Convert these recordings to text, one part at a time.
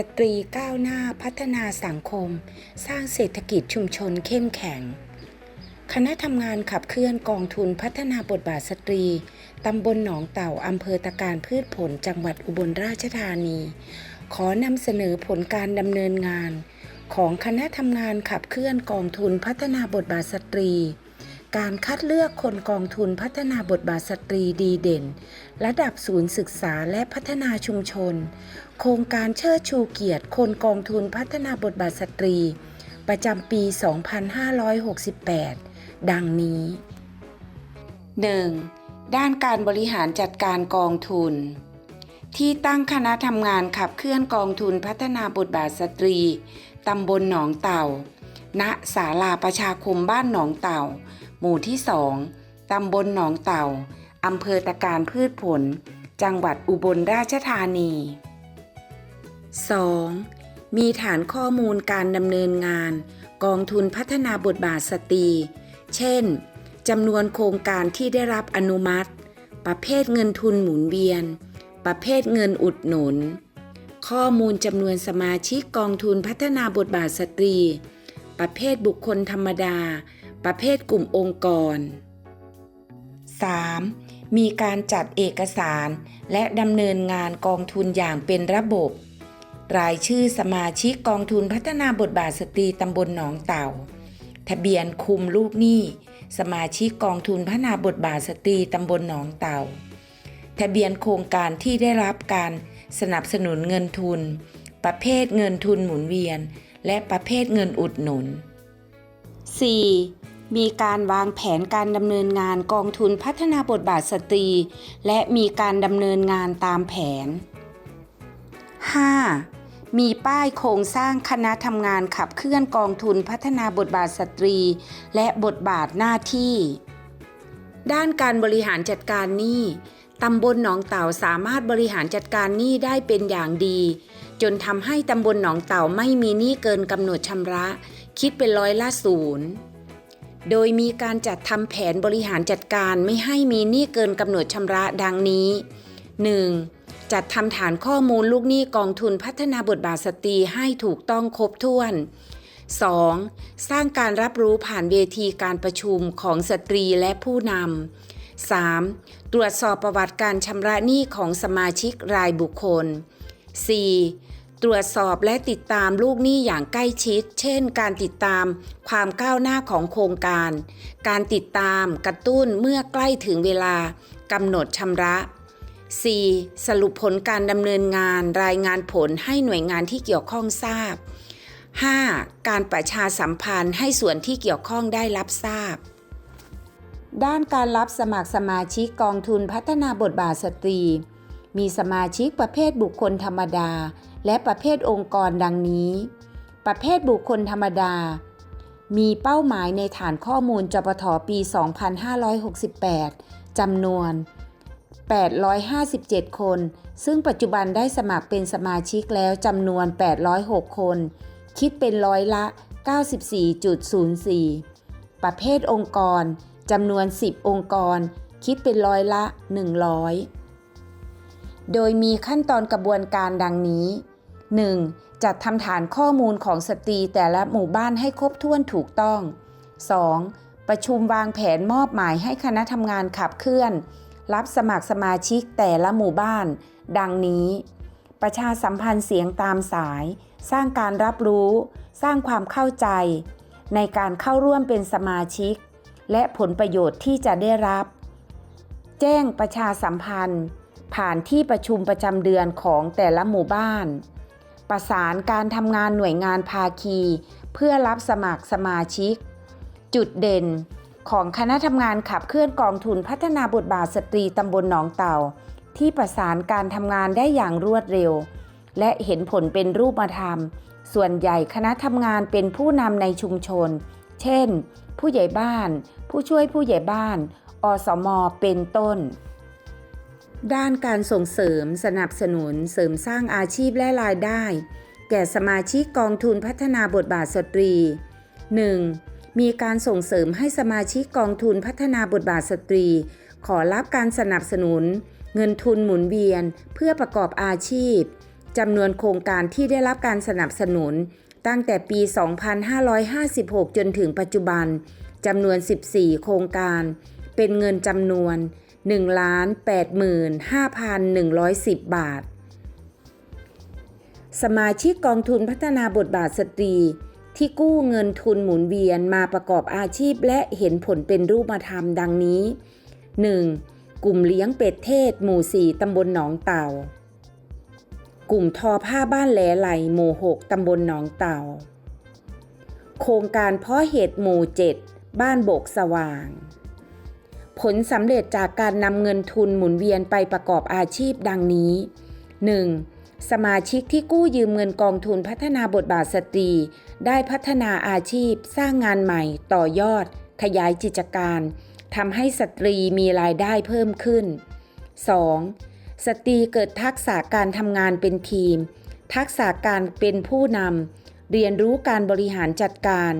สตรีก้าวหน้าพัฒนาสังคม สร้างเศรษฐกิจชุมชนเข้มแข็ง คณะทำงานขับเคลื่อนกองทุนพัฒนาบทบาทสตรี ตำบลหนองเต่าอำเภอตะการพืชผลจังหวัดอุบลราชธานี ขอนำเสนอผลการดำเนินงาน ของคณะทำงานขับเคลื่อนกองทุนพัฒนาบทบาทสตรี การคัดเลือกคนกองทุนพัฒนาบทบาทสตรีดีเด่น ระดับศูนย์ศึกษาและพัฒนาชุมชน โครงการเชิดชูเกียรติ คนกองทุนพัฒนาบทบาทสตรี ประจำปี 2568 ดังนี้ 1. ด้านการบริหารจัดการกองทุน ที่ตั้งคณะทำงานขับเคลื่อนกองทุนพัฒนาบทบาทสตรี ตำบลหนองเต่า ณ ศาลาประชาคมบ้านหนองเต่า หมู่ที่2ตำบลหนองเต่า อำเภอตะการพืชผล จังหวัดอุบลราชธานี 2. มีฐานข้อมูลการดำเนินงาน กองทุนพัฒนาบทบาทสตรี เช่นจำนวนโครงการที่ได้รับอนุมัติ ประเภทเงินทุนหมุนเวียน ประเภทเงินอุดหนุน ข้อมูลจำนวนสมาชิกกองทุนพัฒนาบทบาทสตรี ประเภทบุคคลธรรมดา ประเภทกลุ่มองค์กร 3. มีการจัดเอกสารและดำเนินงานกองทุนอย่างเป็นระบบ รายชื่อสมาชิกกองทุนพัฒนาบทบาทสตรีตำบลหนองเต่า ทะเบียนคุมลูกหนี้ สมาชิกกองทุนพัฒนาบทบาทสตรีตำบลหนองเต่า ทะเบียนโครงการที่ได้รับการสนับสนุนเงินทุน ประเภทเงินทุนหมุนเวียน และประเภทเงินอุดหนุน 4. มีการวางแผนการดำเนินงานกองทุนพัฒนาบทบาทสตรี และมีการดำเนินงานตามแผน 5. มีป้ายโครงสร้างคณะทำงานขับเคลื่อนกองทุนพัฒนาบทบาทสตรี และบทบาทหน้าที่ ด้านการบริหารจัดการหนี้ตำบลหนองเต่าสามารถบริหารจัดการหนี้ได้เป็นอย่างดี จนทำให้ตำบลหนองเต่าไม่มีหนี้เกินกำหนดชำระ คิดเป็นร้อยละศูนย์โดยมีการจัดทำแผนบริหารจัดการไม่ให้มีหนี้เกินกำหนดชำระดังนี้ 1. จัดทำฐานข้อมูลลูกหนี้กองทุนพัฒนาบทบาทสตรีให้ถูกต้องครบถ้วน 2. สร้างการรับรู้ผ่านเวทีการประชุมของสตรีและผู้นำ 3. ตรวจสอบประวัติการชำระหนี้ของสมาชิกรายบุคคล 4. ตรวจสอบและติดตามลูกหนี้อย่างใกล้ชิด เช่น การติดตามความก้าวหน้าของโครงการ การติดตามกระตุ้นเมื่อใกล้ถึงเวลากำหนดชำระ 4. สรุปผลการดำเนินงานรายงานผลให้หน่วยงานที่เกี่ยวข้องทราบ 5. การประชาสัมพันธ์ให้ส่วนที่เกี่ยวข้องได้รับทราบ ด้านการรับสมัครสมาชิกกองทุนพัฒนาบทบาทสตรี มีสมาชิกประเภทบุคคลธรรมดา และประเภทองค์กรดังนี้ ประเภทบุคคลธรรมดา มีเป้าหมายในฐานข้อมูลจปทปี 2568จำนวน 857 คน ซึ่งปัจจุบันได้สมัครเป็นสมาชิกแล้วจำนวน 806 คน คิดเป็นร้อยละ 94.04 ประเภทองค์กรจำนวน 10 องค์กร คิดเป็นร้อยละ 100 โดยมีขั้นตอนกระบวนการดังนี้ 1. จัดทำฐานข้อมูลของสตรีแต่ละหมู่บ้านให้ครบถ้วนถูกต้อง 2. ประชุมวางแผนมอบหมายให้คณะทำงานขับเคลื่อน รับสมัครสมาชิกแต่ละหมู่บ้าน ดังนี้ ประชาสัมพันธ์เสียงตามสาย สร้างการรับรู้ สร้างความเข้าใจ ในการเข้าร่วมเป็นสมาชิก และผลประโยชน์ที่จะได้รับ แจ้งประชาสัมพันธ์ ผ่านที่ประชุมประจำเดือนของแต่ละหมู่บ้าน ประสานการทำงานหน่วยงานภาคี เพื่อรับสมัครสมาชิก จุดเด่น ของคณะทำงานขับเคลื่อนกองทุนพัฒนาบทบาทสตรีตำบลหนองเต่า ที่ประสานการทำงานได้อย่างรวดเร็ว และเห็นผลเป็นรูปธรรม ส่วนใหญ่คณะทำงานเป็นผู้นำในชุมชน เช่น ผู้ใหญ่บ้าน ผู้ช่วยผู้ใหญ่บ้าน อสม เป็นต้น ด้านการส่งเสริมสนับสนุนเสริมสร้างอาชีพและรายได้ แก่สมาชิกกองทุนพัฒนาบทบาทสตรี 1. มีการส่งเสริมให้สมาชิกกองทุนพัฒนาบทบาทสตรี ขอรับการสนับสนุน เงินทุนหมุนเวียน เพื่อประกอบอาชีพจำนวนโครงการที่ได้รับการสนับสนุน ตั้งแต่ปี 2556 จนถึงปัจจุบันจำนวน 14 โครงการ เป็นเงินจำนวน 1,85,110 บาท สมาชิกกองทุนพัฒนาบทบาทสตรี ที่กู้เงินทุนหมุนเวียนมาประกอบอาชีพและเห็นผลเป็นรูปธรรมดังนี้ 1. กลุ่มเลี้ยงเป็ดเทศ หมู่ 4 ตำบลหนองเต่า กลุ่มทอผ้าบ้านแหลไหลหมู่ 6 ตำบลหนองเต่า โครงการเพาะเห็ดหมู่ 7 บ้านโบกสว่าง ผลสำเร็จจากการนำเงินทุนหมุนเวียนไปประกอบอาชีพดังนี้ 1. สมาชิกที่กู้ยืมเงินกองทุนพัฒนาบทบาทสตรี ได้พัฒนาอาชีพ สร้างงานใหม่ ต่อยอด ขยายกิจการทำให้สตรีมีรายได้เพิ่มขึ้น 2. สตรีเกิดทักษะการทำงานเป็นทีม ทักษะการเป็นผู้นำเรียนรู้การบริหารจัดการ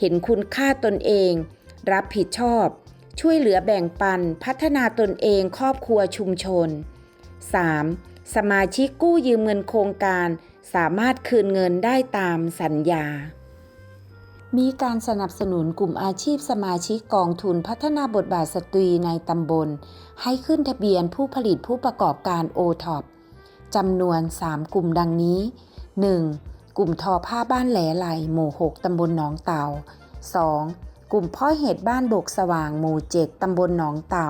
เห็นคุณค่าตนเอง รับผิดชอบ ช่วยเหลือแบ่งปัน พัฒนาตนเองครอบครัวชุมชน 3. สมาชิกกู้ยืมเงินโครงการ สามารถคืนเงินได้ตามสัญญา มีการสนับสนุนกลุ่มอาชีพสมาชิกกองทุนพัฒนาบทบาทสตรีในตำบล ให้ขึ้นทะเบียนผู้ผลิตผู้ประกอบการโอท็อปจำนวน 3 กลุ่มดังนี้ 1. กลุ่มทอผ้าบ้านแหลไหลหมู่ 6 ตำบลหนองเตา 2. กลุ่มพ่อเห็ดบ้านโบกสว่างหมู่ 7 ตำบลหนองเตา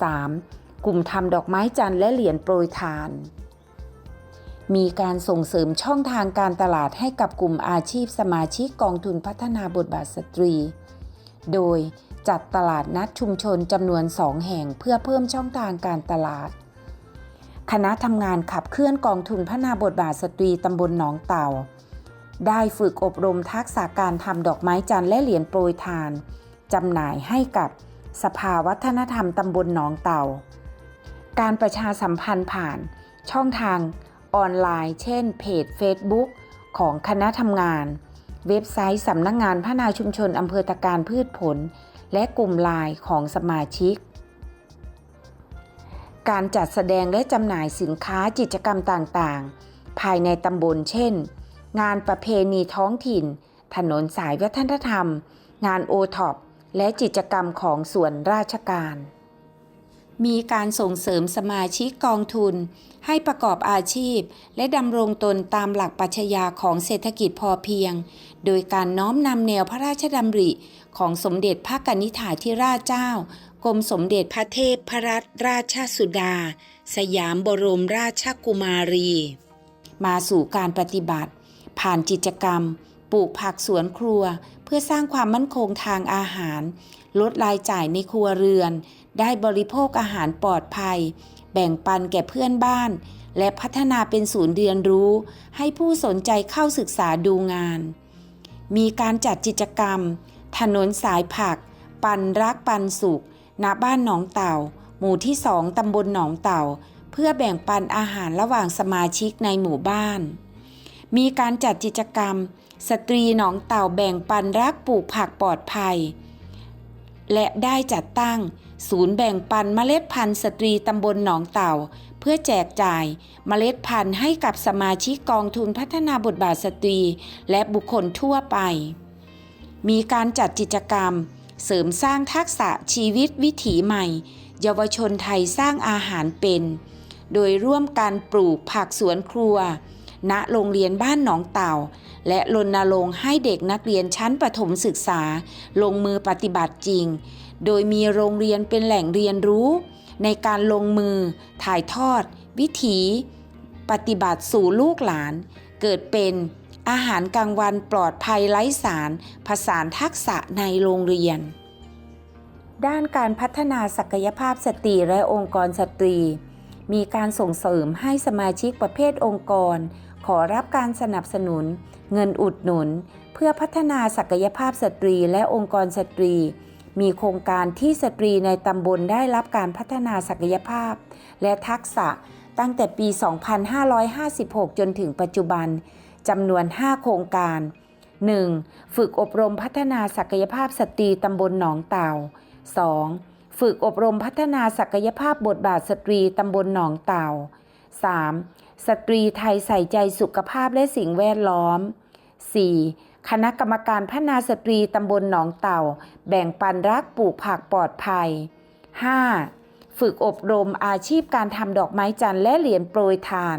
3. กลุ่มทำดอกไม้จันทร์และเหรียญโปรยทาน มีการส่งเสริมช่องทางการตลาดให้กับกลุ่มอาชีพสมาชิกกองทุนพัฒนาบทบาทสตรี โดยจัดตลาดนัดชุมชนจำนวน 2 แห่งเพื่อเพิ่มช่องทางการตลาด คณะทำงานขับเคลื่อนกองทุนพัฒนาบทบาทสตรีตำบลหนองเต่า ได้ฝึกอบรมทักษะการทำดอกไม้จันทร์และเหรียญโปรยทานจำหน่ายให้กับสภาวัฒนธรรมตำบลหนองเต่า การประชาสัมพันธ์ผ่าน ช่องทางออนไลน์ เช่น เพจ Facebook ของคณะทำงาน เว็บไซต์สำนักงงานพัฒนาชุมชนอำเภอตะการพืชผล และกลุ่มไลน์ของสมาชิก การจัดแสดงและจำหน่ายสินค้ากิจกรรมต่างๆ ภายในตำบลเช่น งานประเพณีท้องถิ่น ถนนสายวัฒนธรรม งานโอท็อปและกิจกรรมของส่วนราชการ มีการส่งเสริมสมาชิกกองทุน ให้ประกอบอาชีพ และดำรงตนตามหลักปัชญาของเศรษฐกิจพอเพียง โดยการน้อมนำแนวพระราชดำริ ของสมเด็จพระกนิษฐาธิราชเจ้ากรมสมเด็จพระเทพพรัตนราชสุดา สยามบรมราชกุมารี มาสู่การปฏิบัติ ผ่านกิจกรรม ปลูกผักสวนครัว เพื่อสร้างความมั่นคงทางอาหาร ลดรายจ่ายในครัวเรือน ได้บริโภคอาหารปลอดภัย แบ่งปันแก่เพื่อนบ้าน และพัฒนาเป็นศูนย์เรียนรู้ ให้ผู้สนใจเข้าศึกษาดูงาน มีการจัดกิจกรรม ถนนสายผัก ปันรักปันสุขณบ้านหนองเต่า หมู่ที่สองตำบลหนองเต่า เพื่อแบ่งปันอาหารระหว่างสมาชิกในหมู่บ้าน มีการจัดกิจกรรม สตรีหนองเต่าแบ่งปันรักปลูกผักปลอดภัย และได้จัดตั้ง ศูนย์แบ่งปันเมล็ดพันธุ์สตรีตำบลหนองเต่า เพื่อแจกจ่ายเมล็ดพันธุ์ให้กับสมาชิกกองทุนพัฒนาบทบาทสตรี และบุคคลทั่วไป มีการจัดกิจกรรม เสริมสร้างทักษะชีวิตวิถีใหม่ เยาวชนไทยสร้างอาหารเป็น โดยร่วมกันปลูกผักสวนครัว ณโรงเรียนบ้านหนองเต่าและรณรงค์ให้เด็กนักเรียนชั้นประถมศึกษา ลงมือปฏิบัติจริง โดยมีโรงเรียนเป็นแหล่งเรียนรู้ ในการลงมือ ถ่ายทอด วิถี ปฏิบัติสู่ลูกหลาน เกิดเป็นอาหารกลางวันปลอดภัยไร้สาร ผสานทักษะในโรงเรียน ด้านการพัฒนาศักยภาพสตรีและองค์กรสตรี มีการส่งเสริมให้สมาชิกประเภทองค์กร ขอรับการสนับสนุน เงินอุดหนุน เพื่อพัฒนาศักยภาพสตรีและองค์กรสตรี มีโครงการที่สตรีในตำบลได้รับการพัฒนาศักยภาพ และทักษะตั้งแต่ปี 2556 จนถึงปัจจุบันจำนวน 5 โครงการ 1. ฝึกอบรมพัฒนาศักยภาพสตรีตำบลหนองเต่า 2. ฝึกอบรมพัฒนาศักยภาพบทบาทสตรีตำบลหนองเต่า 3. สตรีไทยใส่ใจสุขภาพและสิ่งแวดล้อม 4. คณะกรรมการพัฒนาสตรีตำบลหนองเต่า แบ่งปันรักปลูกผักปลอดภัย 5. ฝึกอบรมอาชีพการทำดอกไม้จันทร์และเหรียญโปรยทาน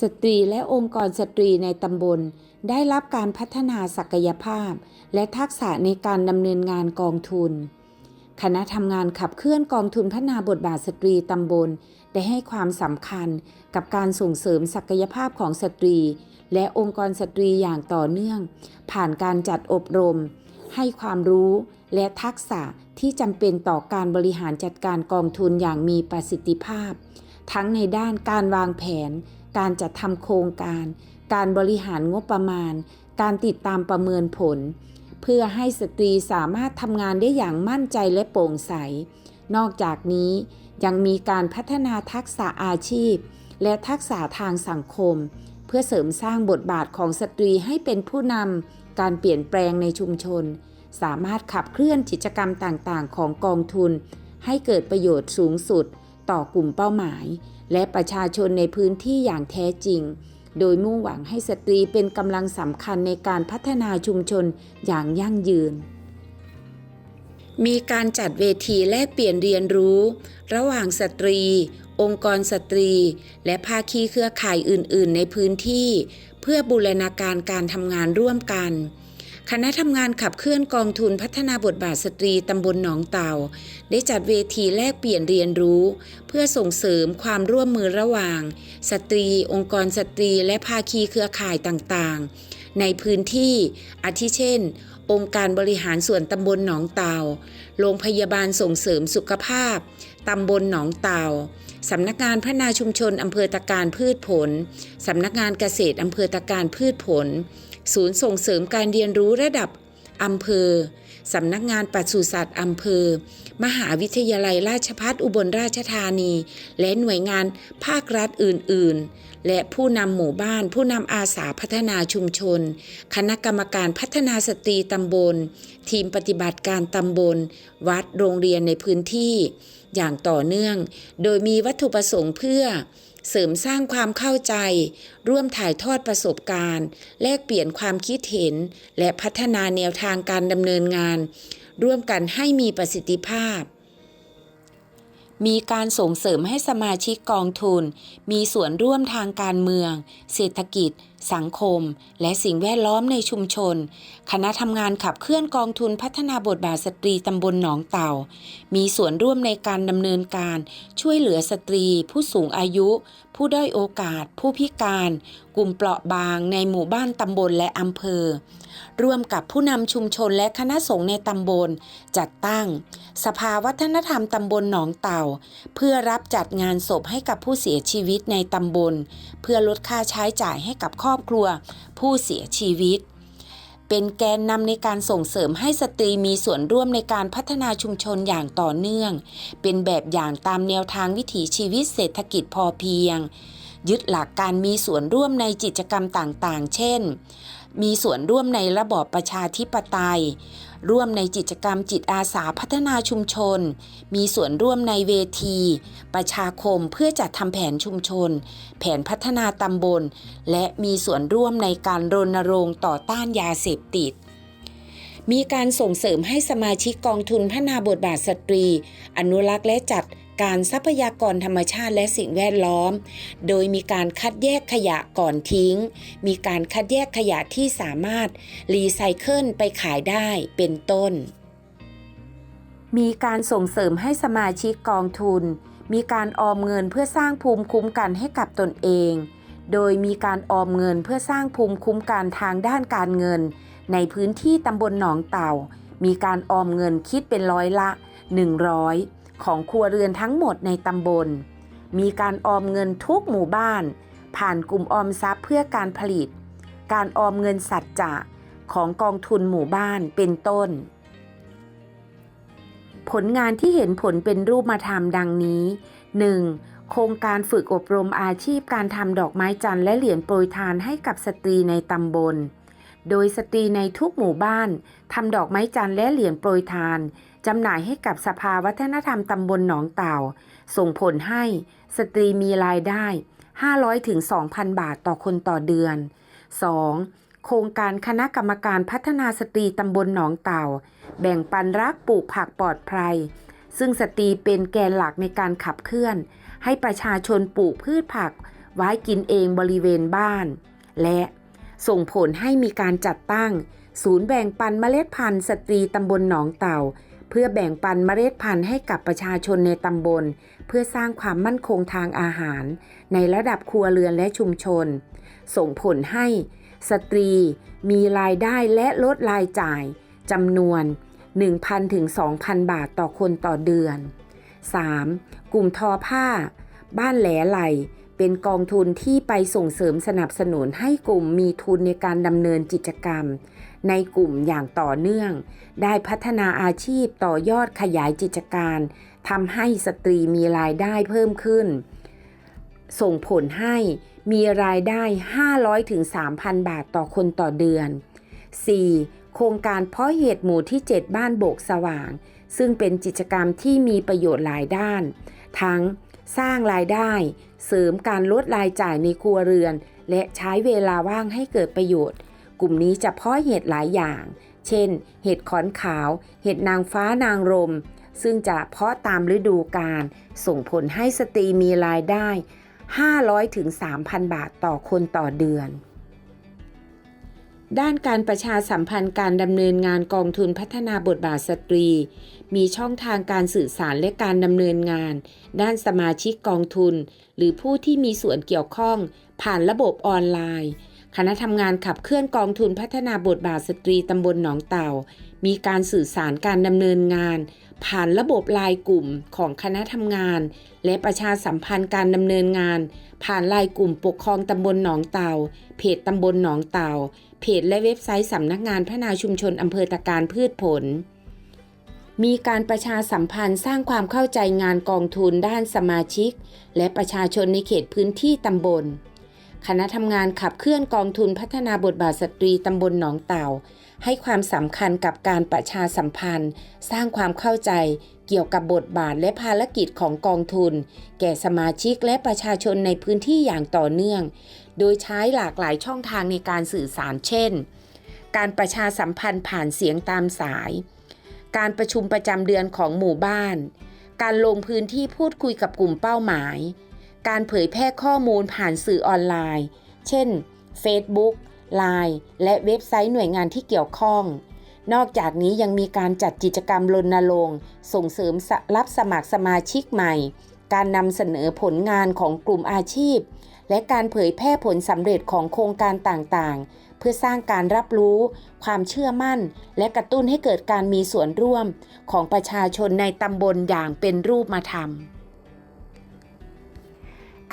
สตรีและองค์กรสตรีในตำบล ได้รับการพัฒนาศักยภาพ และทักษะในการดำเนินงานกองทุน คณะทำงานขับเคลื่อนกองทุนพัฒนาบทบาทสตรีตำบล ได้ให้ความสำคัญกับการส่งเสริมศักยภาพของสตรี และองค์กรสตรีอย่างต่อเนื่อง ผ่านการจัดอบรม ให้ความรู้และทักษะที่จำเป็นต่อการบริหารจัดการกองทุนอย่างมีประสิทธิภาพ ทั้งในด้านการวางแผน การจัดทำโครงการ การบริหารงบประมาณ การติดตามประเมินผล เพื่อให้สตรีสามารถทำงานได้อย่างมั่นใจและโปร่งใส นอกจากนี้ยังมีการพัฒนาทักษะอาชีพ และทักษะทางสังคม พื่อเสริมสร้างบทบาทของสตรีให้เป็นผู้นำการเปลี่ยนแปลงในชุมชน สามารถขับเคลื่อนกิจกรรมต่างๆ ของกองทุน ให้เกิดประโยชน์สูงสุด ต่อกลุ่มเป้าหมาย และประชาชนในพื้นที่อย่างแท้จริง โดยมุ่งหวังให้สตรีเป็นกำลังสำคัญในการพัฒนาชุมชนอย่างยั่งยืนมีการจัดเวทีแลกเปลี่ยนเรียนรู้ ระหว่างสตรี องค์กรสตรี และภาคีเครือข่ายอื่น ๆ ในพื้นที่ เพื่อบูรณาการการทำงานร่วมกัน คณะทำงานขับเคลื่อนกองทุนพัฒนาบทบาทสตรีตำบลหนองเต่า ได้จัดเวทีแลกเปลี่ยนเรียนรู้ เพื่อส่งเสริมความร่วมมือระหว่าง สตรี องค์กรสตรี และภาคีเครือข่ายต่างๆ ในพื้นที่อาทิเช่นองค์การบริหารส่วนตำบลหนองเต่าโรงพยาบาลส่งเสริมสุขภาพ ตำบลหนองเตาสำนักงานพัฒนาชุมชนอำเภอตะการพืชผล สำนักงานเกษตรอำเภอตะการพืชผล ศูนย์ส่งเสริมการเรียนรู้ระดับอำเภอ สำนักงานปศุสัตว์อำเภอ มหาวิทยาลัยราชภัฏอุบลราชธานี และหน่วยงานภาครัฐอื่น ๆ และผู้นำหมู่บ้าน ผู้นำอาสาพัฒนาชุมชน คณะกรรมการพัฒนาสตรีตำบล ทีมปฏิบัติการตำบล วัดโรงเรียนในพื้นที่ อย่างต่อเนื่อง โดยมีวัตถุประสงค์เพื่อ เสริมสร้างความเข้าใจ ร่วมถ่ายทอดประสบการณ์ แลกเปลี่ยนความคิดเห็น และพัฒนาแนวทางการดำเนินงาน ร่วมกันให้มีประสิทธิภาพมีการส่งเสริมให้สมาชิกกองทุน มีส่วนร่วมทางการเมือง เศรษฐกิจ สังคม และสิ่งแวดล้อมในชุมชน คณะทำงานขับเคลื่อนกองทุนพัฒนาบทบาทสตรีตำบลหนองเต่า มีส่วนร่วมในการดำเนินการ ช่วยเหลือสตรี ผู้สูงอายุ ผู้ด้อยโอกาส ผู้พิการ กลุ่มเปราะบางในหมู่บ้านตำบลและอำเภอ ร่วมกับผู้นำชุมชนและคณะสงฆ์ในตำบล จัดตั้ง สภาวัฒนธรรมตำบลหนองเต่า เพื่อรับจัดงานศพให้กับผู้เสียชีวิตในตำบล เพื่อลดค่าใช้จ่ายให้กับครอบครัว ผู้เสียชีวิตเป็นแกนนำในการส่งเสริมให้สตรีมีส่วนร่วมในการพัฒนาชุมชนอย่างต่อเนื่อง เป็นแบบอย่างตามแนวทางวิถีชีวิตเศรษฐกิจพอเพียง ยึดหลักการมีส่วนร่วมในกิจกรรมต่างๆ เช่น มีส่วนร่วมในระบอบประชาธิปไตย ร่วมในกิจกรรมจิตอาสาพัฒนาชุมชน มีส่วนร่วมในเวที ประชาคมเพื่อจัดทำแผนชุมชน แผนพัฒนาตำบล และมีส่วนร่วมในการรณรงค์ต่อต้านยาเสพติดมีการส่งเสริมให้สมาชิกกองทุนพัฒนาบทบาทสตรี อนุรักษ์และจัด การทรัพยากรธรรมชาติและสิ่งแวดล้อม โดยมีการคัดแยกขยะก่อนทิ้ง มีการคัดแยกขยะที่สามารถรีไซเคิลไปขายได้เป็นต้น มีการส่งเสริมให้สมาชิกกองทุน มีการออมเงินเพื่อสร้างภูมิคุ้มกันให้กับตนเอง โดยมีการออมเงินเพื่อสร้างภูมิคุ้มกันทางด้านการเงิน ในพื้นที่ตำบลหนองเต่า มีการออมเงินคิดเป็นร้อยละ 100 ของครัวเรือนทั้งหมดในตำบล มีการออมเงินทุกหมู่บ้าน ผ่านกลุ่มออมทรัพย์เพื่อการผลิต การออมเงินสัจจะของกองทุนหมู่บ้านเป็นต้น ผลงานที่เห็นผลเป็นรูปธรรมดังนี้ 1. โครงการฝึกอบรมอาชีพการทำดอกไม้จันทร์และเหรียญโปรยทานให้กับสตรีในตำบล โดยสตรีในทุกหมู่บ้านทำดอกไม้จันทร์และเหรียญโปรยทาน จำหน่ายให้กับสภาวัฒนธรรมตำบลหนองเต่า ส่งผลให้สตรีมีรายได้ 500ถึง2,000 บาทต่อคนต่อเดือน 2. โครงการคณะกรรมการพัฒนาสตรีตำบลหนองเต่า แบ่งปันรักปลูกผักปลอดภัย ซึ่งสตรีเป็นแกนหลักในการขับเคลื่อน ให้ประชาชนปลูกพืชผัก ไว้กินเองบริเวณบ้าน และส่งผลให้มีการจัดตั้ง ศูนย์แบ่งปันเมล็ดพันธุ์สตรีตำบลหนองเต่า เพื่อแบ่งปันเมล็ดพันธุ์ให้กับประชาชนในตำบล เพื่อสร้างความมั่นคงทางอาหาร ในระดับครัวเรือนและชุมชน ส่งผลให้ สตรีมีรายได้และลดรายจ่ายจำนวน 1,000ถึง2,000 บาทต่อคนต่อเดือน 3. กลุ่มทอผ้า บ้านแหลไหลเป็นกองทุนที่ไปส่งเสริมสนับสนุนให้กลุ่มมีทุนในการดำเนินกิจกรรม ในกลุ่มอย่างต่อเนื่อง ได้พัฒนาอาชีพต่อยอดขยายกิจการทำให้สตรีมีรายได้เพิ่มขึ้น ส่งผลให้มีรายได้500ถึง3,000 บาทต่อคนต่อเดือน 4. โครงการเพาะเห็ดหมู่ที่ 7 บ้านโบกสว่าง ซึ่งเป็นกิจกรรมที่มีประโยชน์หลายด้าน ทั้งสร้างรายได้ เสริมการลดรายจ่ายในครัวเรือน และใช้เวลาว่างให้เกิดประโยชน์ กลุ่มนี้จะเพาะเห็ดหลายอย่าง เช่น เห็ดขอนขาว เห็ดนางฟ้านางรม ซึ่งจะเพาะตามฤดูกาล ส่งผลให้สตรีมีรายได้ 500ถึง3,000 บาทต่อคนต่อเดือน ด้านการประชาสัมพันธ์การดำเนินงานกองทุนพัฒนาบทบาทสตรี มีช่องทางการสื่อสารและการดำเนินงาน ด้านสมาชิกกองทุน หรือผู้ที่มีส่วนเกี่ยวข้อง ผ่านระบบออนไลน์ คณะทำงานขับเคลื่อนกองทุนพัฒนาบทบาทสตรีตำบลหนองเต่า มีการสื่อสารการดำเนินงาน ผ่านระบบไลน์กลุ่มของคณะทำงาน และประชาสัมพันธ์การดำเนินงาน ผ่านไลน์กลุ่มปกครองตำบลหนองเต่า เพจตำบลหนองเต่า เพจและเว็บไซต์สำนักงานพัฒนาชุมชนอำเภอตะการพืชผลมีการประชาสัมพันธ์สร้างความเข้าใจงานกองทุนด้านสมาชิก และประชาชนในเขตพื้นที่ตำบล คณะทำงานขับเคลื่อนกองทุนพัฒนาบทบาทสตรีตำบลหนองเต่า ให้ความสำคัญกับการประชาสัมพันธ์ สร้างความเข้าใจเกี่ยวกับบทบาทและภารกิจของกองทุน แก่สมาชิกและประชาชนในพื้นที่อย่างต่อเนื่อง โดยใช้หลากหลายช่องทางในการสื่อสารเช่น การประชาสัมพันธ์ผ่านเสียงตามสาย การประชุมประจำเดือนของหมู่บ้าน การลงพื้นที่พูดคุยกับกลุ่มเป้าหมาย การเผยแพร่ข้อมูลผ่านสื่อออนไลน์ เช่น Facebook Line และเว็บไซต์หน่วยงานที่เกี่ยวข้อง นอกจากนี้ยังมีการจัดกิจกรรมรณรงค์ส่งเสริมรับสมัครสมาชิกใหม่ การนำเสนอผลงานของกลุ่มอาชีพ และการเผยแพร่ผลสำเร็จของโครงการต่างๆ เพื่อสร้างการรับรู้ ความเชื่อมั่น และกระตุ้นให้เกิดการมีส่วนร่วมของประชาชนในตำบลอย่างเป็นรูปธรรม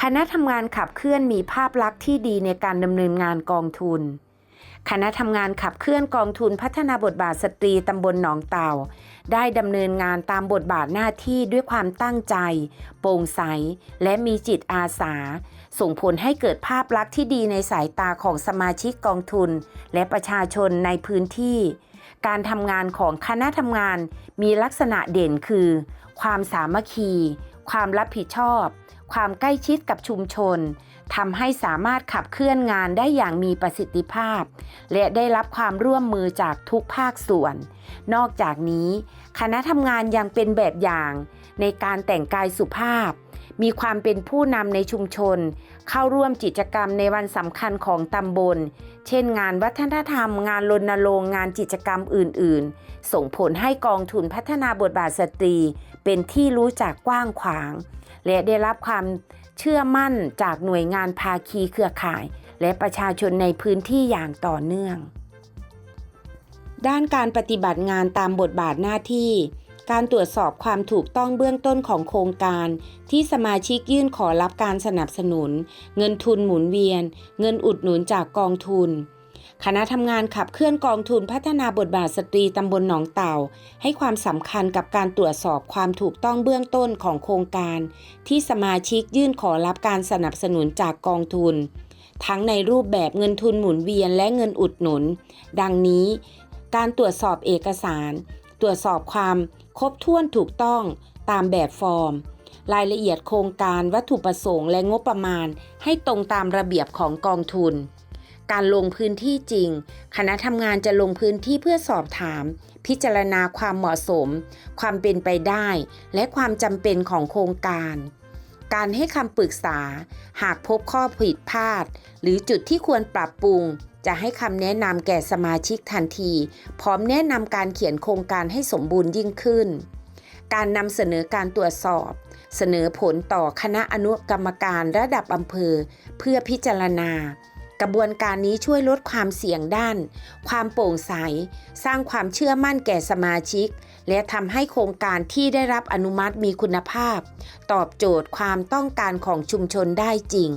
คณะทำงานขับเคลื่อนมีภาพลักษณ์ที่ดีในการดำเนินงานกองทุน คณะทำงานขับเคลื่อนกองทุนพัฒนาบทบาทสตรีตำบลหนองเต่า ได้ดำเนินงานตามบทบาทหน้าที่ด้วยความตั้งใจ โปร่งใส และมีจิตอาสา ส่งผลให้เกิดภาพลักษณ์ที่ดีในสายตาของสมาชิกกองทุน และประชาชนในพื้นที่ การทำงานของคณะทำงานมีลักษณะเด่นคือ ความสามัคคี ความรับผิดชอบ ความใกล้ชิดกับชุมชนทำให้สามารถขับเคลื่อนงานได้อย่างมีประสิทธิภาพ และได้รับความร่วมมือจากทุกภาคส่วน นอกจากนี้ คณะทำงานยังเป็นแบบอย่าง ในการแต่งกายสุภาพ มีความเป็นผู้นำในชุมชน เข้าร่วมกิจกรรมในวันสำคัญของตำบล เช่นงานวัฒนธรรม งานรณรงค์งานกิจกรรมอื่น ๆ ส่งผลให้กองทุนพัฒนาบทบาทสตรี เป็นที่รู้จักกว้างขวาง และได้รับความเชื่อมั่นจากหน่วยงานภาคีเครือข่าย และประชาชนในพื้นที่อย่างต่อเนื่อง ด้านการปฏิบัติงานตามบทบาทหน้าที่ การตรวจสอบความถูกต้องเบื้องต้นของโครงการ ที่สมาชิกยื่นขอรับการสนับสนุน เงินทุนหมุนเวียน เงินอุดหนุนจากกองทุน คณะทำงานขับเคลื่อนกองทุนพัฒนาบทบาทสตรีตำบลหนองเต่า ให้ความสำคัญกับการตรวจสอบความถูกต้องเบื้องต้นของโครงการ ที่สมาชิกยื่นขอรับการสนับสนุนจากกองทุน ทั้งในรูปแบบเงินทุนหมุนเวียนและเงินอุดหนุน ดังนี้ การตรวจสอบเอกสาร ตรวจสอบความ ครบถ้วนถูกต้องตามแบบฟอร์ม รายละเอียดโครงการวัตถุประสงค์และงบประมาณ ให้ตรงตามระเบียบของกองทุน การลงพื้นที่จริง คณะทำงานจะลงพื้นที่เพื่อสอบถาม พิจารณาความเหมาะสม ความเป็นไปได้ และความจำเป็นของโครงการการให้คำปรึกษา หากพบข้อผิดพลาด หรือจุดที่ควรปรับปรุง จะให้คำแนะนำแก่สมาชิกทันที พร้อมแนะนำการเขียนโครงการให้สมบูรณ์ยิ่งขึ้น การนำเสนอการตรวจสอบ เสนอผลต่อคณะอนุกรรมการระดับอำเภอ เพื่อพิจารณา กระบวนการนี้ช่วยลดความเสี่ยงด้าน ความโปร่งใส สร้างความเชื่อมั่นแก่สมาชิก และทำให้โครงการที่ได้รับอนุมัติมีคุณภาพ ตอบโจทย์ความต้องการของชุมชนได้จริง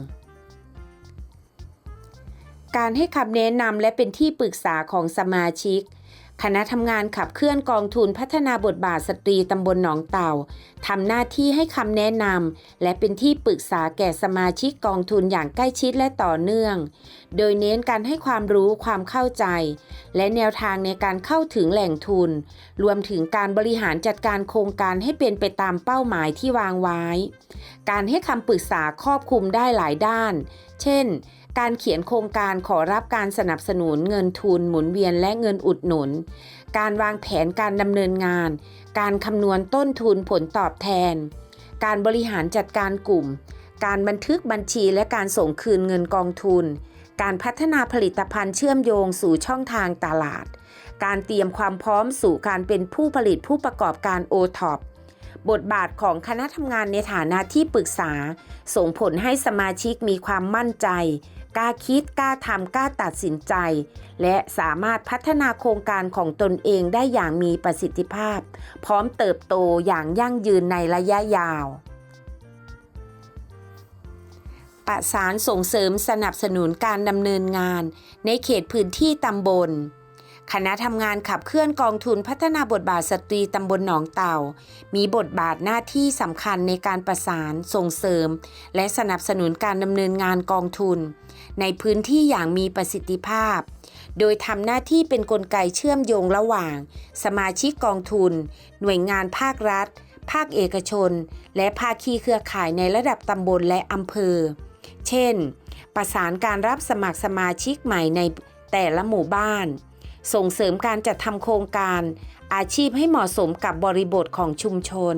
การให้คำแนะนำและเป็นที่ปรึกษาของสมาชิก คณะทำงานขับเคลื่อนกองทุนพัฒนาบทบาทสตรีตำบลหนองเต่าทำหน้าที่ให้คำแนะนำและเป็นที่ปรึกษาแก่สมาชิกกองทุนอย่างใกล้ชิดและต่อเนื่อง โดยเน้นการให้ความรู้ความเข้าใจ และแนวทางในการเข้าถึงแหล่งทุน รวมถึงการบริหารจัดการโครงการให้เป็นไปตามเป้าหมายที่วางไว้ การให้คำปรึกษาครอบคลุมได้หลายด้าน เช่น การเขียนโครงการขอรับการสนับสนุนเงินทุนหมุนเวียนและเงินอุดหนุน การวางแผนการดำเนินงาน การคำนวณต้นทุนผลตอบแทน การบริหารจัดการกลุ่ม การบันทึกบัญชีและการส่งคืนเงินกองทุน การพัฒนาผลิตภัณฑ์เชื่อมโยงสู่ช่องทางตลาด การเตรียมความพร้อมสู่การเป็นผู้ผลิตผู้ประกอบการโอท็อปบทบาทของคณะทำงานในฐานะที่ปรึกษา ส่งผลให้สมาชิกมีความมั่นใจ กล้าคิดกล้าทำกล้าตัดสินใจ และสามารถพัฒนาโครงการของตนเองได้อย่างมีประสิทธิภาพ พร้อมเติบโตอย่างยั่งยืนในระยะยาว ประสานส่งเสริมสนับสนุนการดำเนินงานในเขตพื้นที่ตำบล คณะทำงานขับเคลื่อนกองทุนพัฒนาบทบาทสตรีตำบลหนองเต่า มีบทบาทหน้าที่สำคัญในการประสานส่งเสริม และสนับสนุนการดำเนินงานกองทุน ในพื้นที่อย่างมีประสิทธิภาพ โดยทำหน้าที่เป็นนกลไกเชื่อมโยงระหว่าง สมาชิกกองทุน หน่วยงานภาครัฐ ภาคเอกชน และภาคีเครือข่ายในระดับตำบลและอำเภอ เช่น ประสานการรับสมัครสมาชิกใหม่ในแต่ละหมู่บ้าน ส่งเสริมการจัดทำโครงการ อาชีพให้เหมาะสมกับบริบทของชุมชน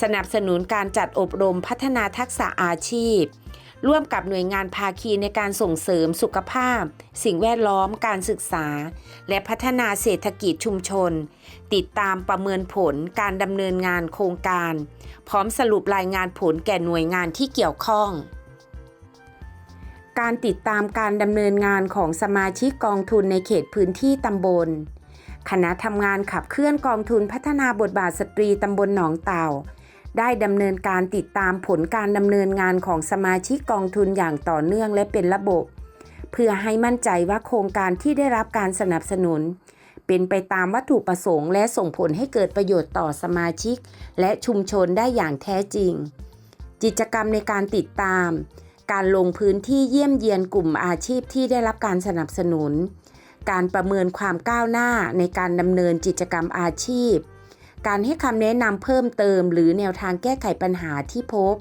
สนับสนุนการจัดอบรมพัฒนาทักษะอาชีพ ร่วมกับหน่วยงานภาคีในการส่งเสริมสุขภาพ สิ่งแวดล้อมการศึกษา และพัฒนาเศรษฐกิจชุมชน ติดตามประเมินผลการดำเนินงานโครงการ พร้อมสรุปรายงานผลแก่หน่วยงานที่เกี่ยวข้อง การติดตามการดำเนินงานของสมาชิกกองทุนในเขตพื้นที่ตำบล คณะทำงานขับเคลื่อนกองทุนพัฒนาบทบาทสตรีตำบลหนองเต่า ได้ดำเนินการติดตามผลการดำเนินงานของสมาชิกกองทุนอย่างต่อเนื่องและเป็นระบบ เพื่อให้มั่นใจว่าโครงการที่ได้รับการสนับสนุน เป็นไปตามวัตถุประสงค์และส่งผลให้เกิดประโยชน์ต่อสมาชิก และชุมชนได้อย่างแท้จริง กิจกรรมในการติดตาม การลงพื้นที่เยี่ยมเยียนกลุ่มอาชีพที่ได้รับการสนับสนุน การประเมินความก้าวหน้าในการดำเนินกิจกรรมอาชีพ การให้คำแนะนำเพิ่มเติม หรือแนวทางแก้ไขปัญหาที่พบ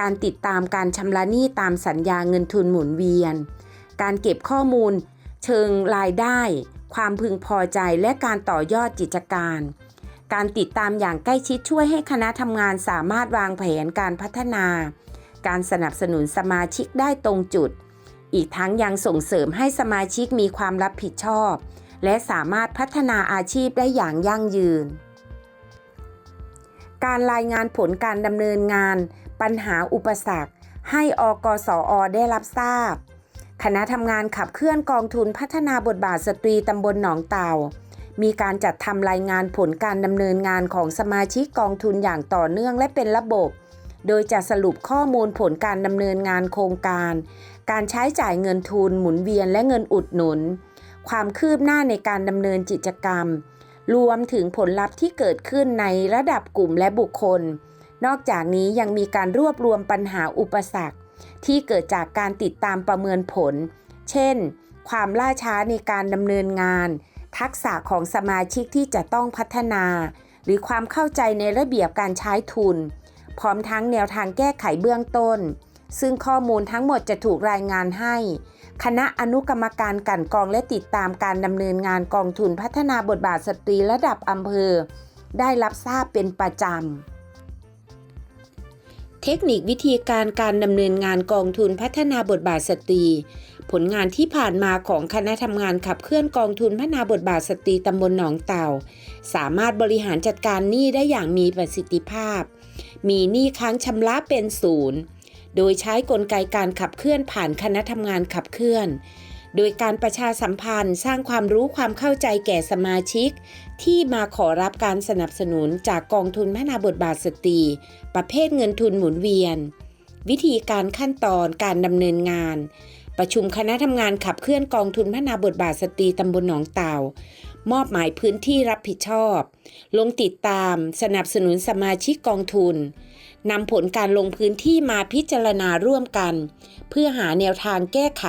การติดตามการชำระหนี้ตามสัญญาเงินทุนหมุนเวียน การเก็บข้อมูล เชิงรายได้ ความพึงพอใจและการต่อยอดกิจการการติดตามอย่างใกล้ชิดช่วยให้คณะทำงานสามารถวางแผนการพัฒนา การสนับสนุนสมาชิกได้ตรงจุด อีกทั้งยังส่งเสริมให้สมาชิกมีความรับผิดชอบ และสามารถพัฒนาอาชีพได้อย่างยั่งยืน การรายงานผลการดำเนินงาน ปัญหาอุปสรรค ให้อกสอได้รับทราบ คณะทำงานขับเคลื่อนกองทุนพัฒนาบทบาทสตรีตำบลหนองเต่ามีการจัดทำรายงานผลการดำเนินงานของสมาชิกกองทุนอย่างต่อเนื่องและเป็นระบบ โดยจะสรุปข้อมูลผลการดำเนินงานโครงการ การใช้จ่ายเงินทุนหมุนเวียนและเงินอุดหนุน ความคืบหน้าในการดำเนินกิจกรรม รวมถึงผลลัพธ์ที่เกิดขึ้นในระดับกลุ่มและบุคคล นอกจากนี้ยังมีการรวบรวมปัญหาอุปสรรค ที่เกิดจากการติดตามประเมินผล เช่น ความล่าช้าในการดำเนินงาน ทักษะของสมาชิกที่จะต้องพัฒนา หรือความเข้าใจในระเบียบการใช้ทุน พร้อมทั้งแนวทางแก้ไขเบื้องต้น ซึ่งข้อมูลทั้งหมดจะถูกรายงานให้ คณะอนุกรรมการกันกองและติดตามการดำเนินงานกองทุนพัฒนาบทบาทสตรีระดับอำเภอ ได้รับทราบเป็นประจำเทคนิควิธีการการดำเนินงานกองทุนพัฒนาบทบาทสตรี ผลงานที่ผ่านมาของคณะทำงานขับเคลื่อนกองทุนพัฒนาบทบาทสตรีตำบลหนองเต่า สามารถบริหารจัดการหนี้ได้อย่างมีประสิทธิภาพ มีหนี้ค้างชำระเป็นศูนย์ โดยใช้กลไกการขับเคลื่อนผ่านคณะทำงานขับเคลื่อน โดยการประชาสัมพันธ์สร้างความรู้ความเข้าใจแก่สมาชิก ที่มาขอรับการสนับสนุนจากกองทุนพัฒนาบทบาทสตรี ประเภทเงินทุนหมุนเวียน วิธีการขั้นตอนการดำเนินงานประชุมคณะทำงานขับเคลื่อนกองทุนพัฒนาบทบาทสตรีตำบลหนองเต่า มอบหมายพื้นที่รับผิดชอบ ลงติดตามสนับสนุนสมาชิกกองทุนนำผลการลงพื้นที่มาพิจารณาร่วมกัน เพื่อหาแนวทางแก้ไข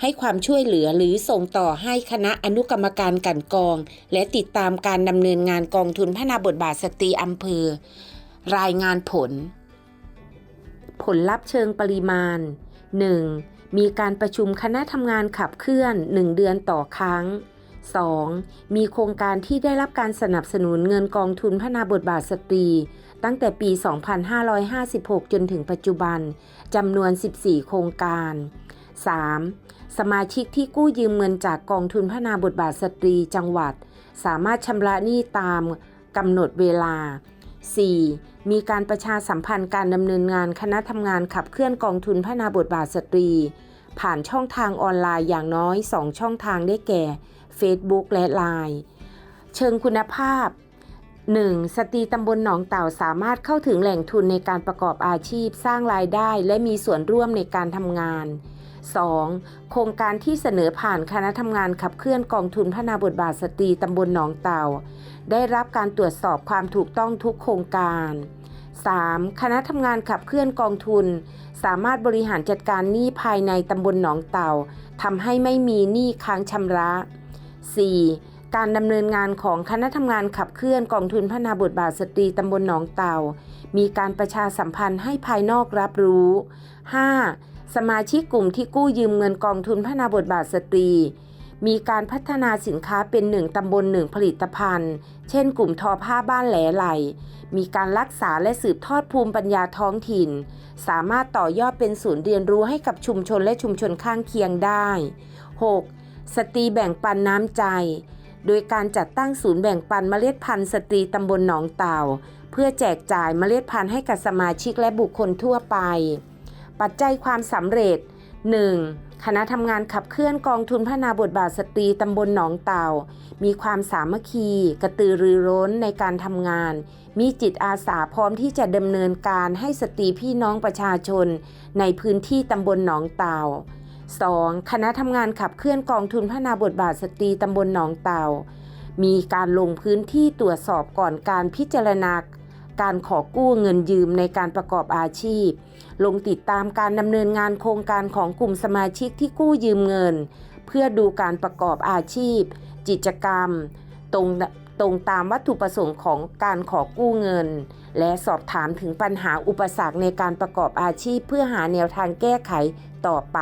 ให้ความช่วยเหลือหรือส่งต่อให้คณะอนุกรรมการกันกอง และติดตามการดำเนินงานกองทุนพัฒนาบทบาทสตรีอำเภอ รายงานผล ผลลัพธ์เชิงปริมาณ 1. มีการประชุมคณะทำงานขับเคลื่อน 1 เดือนต่อครั้ง 2. มีโครงการที่ได้รับการสนับสนุนเงินกองทุนพัฒนาบทบาทสตรี ตั้งแต่ปี 2556 จนถึงปัจจุบันจำนวน 14 โครงการ 3. สมาชิกที่กู้ยืมเงินจากกองทุนพัฒนาบทบาทสตรีจังหวัด สามารถชำระหนี้ตามกำหนดเวลา 4. มีการประชาสัมพันธ์การดำเนินงานคณะทำงานขับเคลื่อนกองทุนพัฒนาบทบาทสตรี ผ่านช่องทางออนไลน์อย่างน้อย 2 ช่องทางได้แก่ Facebook และ Line เชิงคุณภาพ 1. สตรีตำบลหนองเต่าสามารถเข้าถึงแหล่งทุนในการประกอบอาชีพสร้างรายได้และมีส่วนร่วมในการทำงาน 2. โครงการที่เสนอผ่านคณะทำงานขับเคลื่อนกองทุนพัฒนาบทบาทสตรีตำบลหนองเต่า ได้รับการตรวจสอบความถูกต้องทุกโครงการ 3. คณะทำงานขับเคลื่อนกองทุน สามารถบริหารจัดการหนี้ภายในตำบลหนองเต่าทำให้ไม่มีหนี้ค้างชำระ 4. การดำเนินงานของคณะทำงานขับเคลื่อนกองทุนพัฒนาบทบาทสตรีตำบลหนองเต่า มีการประชาสัมพันธ์ให้ภายนอกรับรู้ 5. สมาชิกกลุ่มที่กู้ยืมเงินกองทุนพัฒนาบทบาทสตรี มีการพัฒนาสินค้าเป็นหนึ่งตำบลหนึ่งผลิตภัณฑ์ เช่น กลุ่มทอผ้าบ้านแหลไหล มีการรักษาและสืบทอดภูมิปัญญาท้องถิ่น สามารถต่อยอดเป็นศูนย์เรียนรู้ให้กับชุมชนและชุมชนข้างเคียงได้ 6. สตรีแบ่งปันน้ำใจ โดยการจัดตั้งศูนย์แบ่งปันเมล็ดพันธุ์สตรีตำบลหนองเต่า เพื่อแจกจ่ายเมล็ดพันธุ์ให้กับสมาชิกและบุคคลทั่วไป ปัจจัยความสำเร็จ 1. คณะทำงานขับเคลื่อนกองทุนพัฒนาบทบาทสตรีตำบลหนองเต่า มีความสามัคคี กระตือรือร้นในการทำงาน มีจิตอาสาพร้อมที่จะดำเนินการให้สตรีพี่น้องประชาชน ในพื้นที่ตำบลหนองเต่า 2. คณะทำงานขับเคลื่อนกองทุนพัฒนาบทบาทสตรีตำบลหนองเต่ามีการลงพื้นที่ตรวจสอบก่อนการพิจารณาการขอกู้เงินยืมในการประกอบอาชีพ ลงติดตามการดำเนินงานโครงการของกลุ่มสมาชิกที่กู้ยืมเงิน เพื่อดูการประกอบอาชีพ กิจกรรม ตรงตรงตามวัตถุประสงค์ของการขอกู้เงิน และสอบถามถึงปัญหาอุปสรรคในการประกอบอาชีพ เพื่อหาแนวทางแก้ไขต่อไป